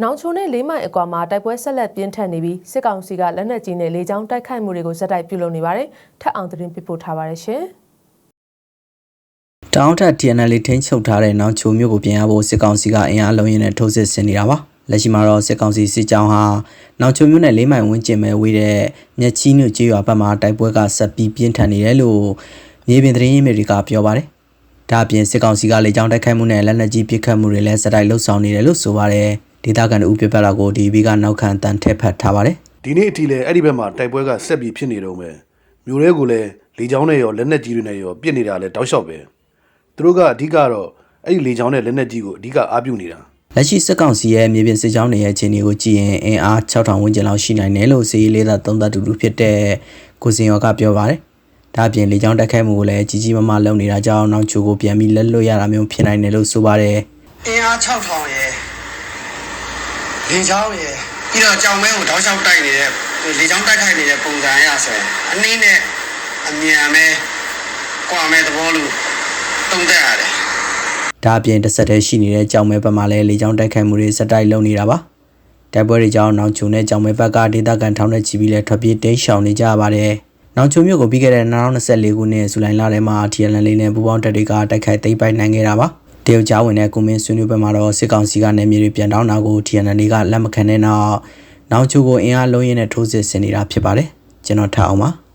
။နောင်ချိုနဲ့လေးမိုင်အကွာမှာတိုက်ပွဲဆက်လက်ပြင်းထန်နေပြီးစစ်ကောင်စီကလက်နက်ကြီးနဲ့လေကြောင်းတိုက်ခိုက်မှုတွေကိုဇက်တိုက်ပြုလုပ်နေပါတယ်။ထပ်အောင်သတင်းပေးပို့ထားပါတယ်ရှင်။တောင်းထက် TNL ထိန်းချုပ်ထားတဲ့နောင်ချိုမြို့ကိုပြင်ရဖို့စစ်ကောင်စီကအင်အားလုံးရင်းနဲ့ထိုးစစ်ဆင်နေတာပါလက်ရှိမှာတော့စစ်ကောင်စီစစ်ကြောင်းဟာနောင်ချိုမြို့နယ်လေးမိုင်ဝန်းကျင်ပဲဝေးတဲ့မြက်ချီးမြို့ကျေးရွာဘက်မှာတိုက်ပွဲကဆက်ပြီးပြင်းထန်နေတယ်လို့မြေပြင်သတင်းရင်းမြစ်တွေကပြောပါတယ်ဒါအပြင်စစ်ကောင်စီကလေကြောင်းတိုက်ခိုက်မှုနဲ့လက်နက်ကြီးပစ်ခတ်မှုတွေလည်းစတိုက်လှုပ်ဆောင်နေတယ်လို့ဆိုပါတယ် ဒေသခံတို့ပြပြတာကိုဒီဘီကနောက်ခံတန်ထက်ဖတ်ထားပါတယ်ဒီနေ့အထိလည်းအဲ့ဒီဘက်မှာတိုက်ပွဲကဆက်ပြီးဖြစ်နေတော့မယ်မြို့ရဲကိုလည်းလေချောင်းနဲ့ရောလက်နက်ကြီးတွေနဲ့ရောပြစ်နေတာလည်းတောက်လျှောက်ပဲသူတို့ကအဓိကတော့အဲ့ဒီလေချောင်းနဲ့လက်နက်ကြီးကိုအဓိကအားပြုနေတာလက်ရှိစစ်ကောင်စီရဲ့မြေပြင်စစ်ကြောင်းတွေရဲ့အခြေအနေကိုကြည့်ရင်အင်အား6000ဝန်းကျင်လောက်ရှိနိုင်တယ်လို့စီရေးလေးသာသုံးသပ်တူတူဖြစ်တဲ့ကိုစင်ရောကပြောပါတယ်။ဒါအပြင်လေကြောင်းတက်ခိုက်မှုကိုလည်းကြီးကြီးမားမားလုပ်နေတာကြောင့်နောက်ချိုကိုပြန်ပြီးလက်လွတ်ရတာမျိုးဖြစ်နိုင်တယ်လို့ဆိုပါတယ်အင်အား6000ရယ် လေချောင်းရယ်ပြီးတော့ကြောင်မဲကိုတောက်လျှောက်တိုက်နေတဲ့လေချောင်းတိုက်ခိုက်နေတဲ့ပုံစံအရဆိုရင်အနည်းနဲ့အမြန်မဲကွာမဲသဘောလို့တုံးတက်ရတယ်။ဒါအပြင်တစ်ဆက်တည်းရှိနေတဲ့ကြောင်မဲဘက်မှာလည်းလေကြောင်းတိုက်ခိုက်မှုတွေစက်တိုက်လုပ်နေတာပါ။တိုက်ပွဲတွေကြောင့်နောက်ချိုနဲ့ကြောင်မဲဘက်ကဒေသခံထောင်နဲ့ချီပြီးလဲထွက်ပြေးတိမ်းရှောင်နေကြရပါတယ်။နောက်ချိုမြို့ကိုပြီးခဲ့တဲ့2024ခုနှစ်ဇူလိုင်လထဲမှာ TNL လေးနဲ့ပူးပေါင်းတပ်တွေကတိုက်ခိုက်သိမ်းပိုက်နိုင်ခဲ့တာပါ။ တရုတ်ကြားဝင်တဲ့ကွန်မင်းဆွေးနွေးပွဲမှာတော့စစ်ကောင်စီကနေမြေတွေပြန်တောင်းတာကို TNL ကလက်မခံတဲ့နောက်နောက်ချိုကိုအင်အားလုံးရင်းနဲ့ထိုးစစ်ဆင်နေတာဖြစ်ပါတယ်။ကျွန်တော်ထားအောင်ပါ။